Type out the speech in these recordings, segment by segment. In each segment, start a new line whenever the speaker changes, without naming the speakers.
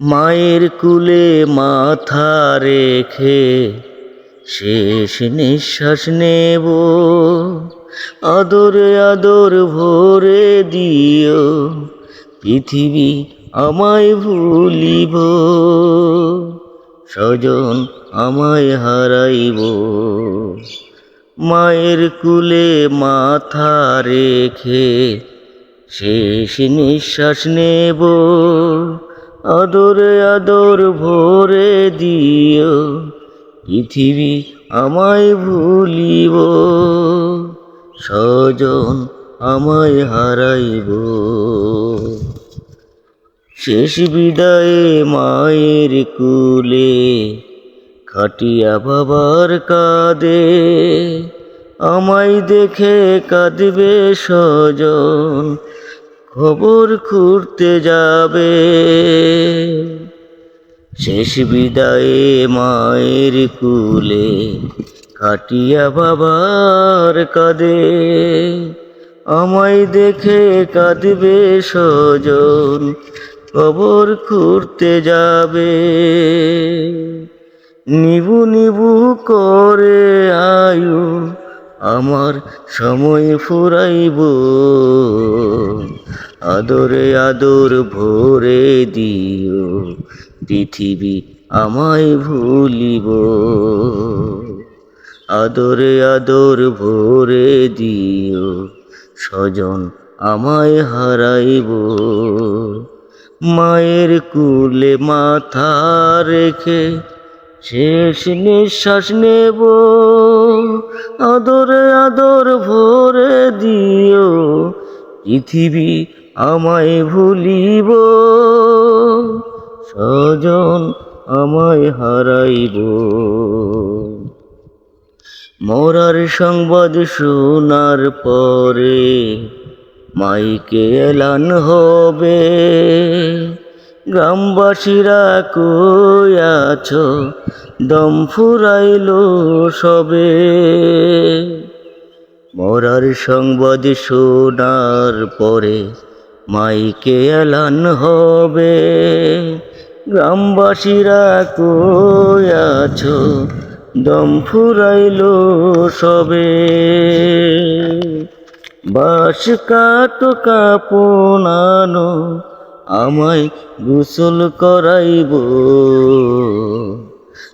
মায়ের কুলে মাথা রেখে শেষ নিঃশ্বাস নেব। আদরে আদর ভরে দিও, পৃথিবী আমায় ভুলিব, স্বজন আমায় হারাইব। মায়ের কুলে মাথা রেখে শেষ নিঃশ্বাস নেব। আদরে আদর ভরে দিও, পৃথিবী আমায় ভুলিব, স্বজন আমায় হারাইব। শেষ বিদায়ে মায়ের কুলে খাটিয়া বাবার কাঁদে আমায় দেখে কাঁদবে স্বজন খবর খুঁড়তে যাবে। শেষ বিদায়ে মায়ের কুলে কাটিয়া বাবার কাঁদে আমায় দেখে কাঁদবে সজন খবর খুঁড়তে যাবে। নিবু নিবু করে আয়ু আমার সময় ফুরাইব। আদরে আদর ভরে দিও, পৃথিবী আমায় ভুলিব। আদরে আদর ভরে দিও, স্বজন আমায় হারাইব। মায়ের কুলে মাথা রেখে শেষ নিঃশ্বাস নেব। আদরে আদর ভরে দিও, পৃথিবী আমায় ভুলিব, স্বজন আমায় হারাইব। মরার সংবাদ শোনার পরে মাইকে এলান হবে, গ্রামবাসীরা কই আছো? দম ফুরাইল সবে। মরার সংবাদ শোনার পরে মাইকে এলান হবে, গ্রামবাসীরা কই আছো? দম ফুরাইল সবে। বাস কাটো কাপনানো আমায় গোসল করাইব।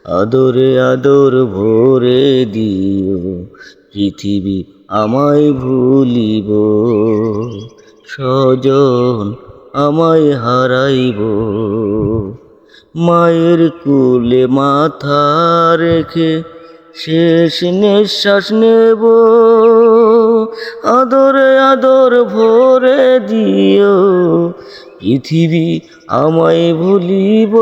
আদরে আদর ভরে দিও, পৃথিবী আমায় ভুলিব। স্বজন আমায় হারাইব। মায়ের কুলে মাথা রেখে শেষ নিঃশ্বাস নেব। আদরে আদর ভরে দিও, পৃথিবী আমায় ভুলিব।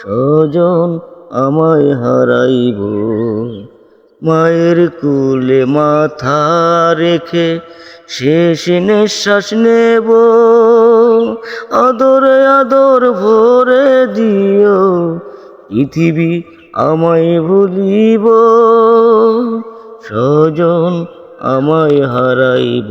স্বজন আমায় হারাইব। মায়ের কুলে মাথা রেখে শেষ নিঃশ্বাস নেব। আদরে আদর ভরে দিও, পৃথিবী আমায় ভুলিব। স্বজন আমায় হারাইব।